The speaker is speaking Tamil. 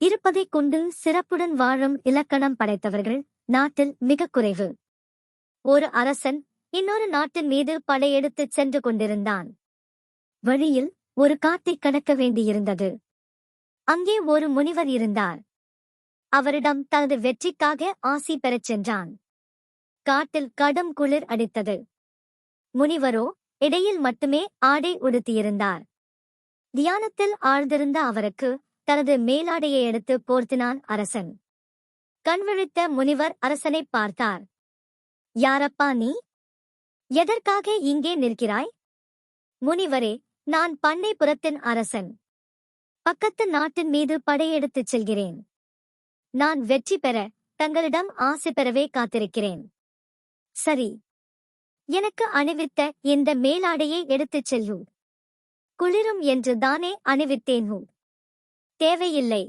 இருப்பதைக் கொண்டு சிறப்புடன் வாழும் இலக்கணம் படைத்தவர்கள் நாட்டில் மிக குறைவு. ஒரு அரசன் இன்னொரு நாட்டின் மீது படையெடுத்துச் சென்று கொண்டிருந்தான். வழியில் ஒரு காட்டை கடக்க வேண்டியிருந்தது. அங்கே ஒரு முனிவர் இருந்தார். அவரிடம் தனது வெற்றிக்காக ஆசி பெறச் சென்றான். காட்டில் கடும் குளிர் அடித்தது. முனிவரோ இடையில் மட்டுமே ஆடை உடுத்தியிருந்தார். தியானத்தில் ஆழ்ந்திருந்த அவருக்கு தனது மேலாடையை எடுத்து போர்த்தினான் அரசன். கண்விழித்த முனிவர் அரசனைப் பார்த்தார். யாரப்பா நீ? எதற்காக இங்கே நிற்கிறாய்? முனிவரே நான் பண்ணைப்புறத்தின் அரசன். பக்கத்து நாட்டின் மீது படையெடுத்துச் செல்கிறேன். நான் வெற்றி பெற தங்களிடம் ஆசை பெறவே காத்திருக்கிறேன். சரி எனக்கு அணிவித்த இந்த மேலாடையை எடுத்துச் செல்லு. குளிரும் என்று தானே அணிவித்தேன் ஹூ. தேவையில்லை.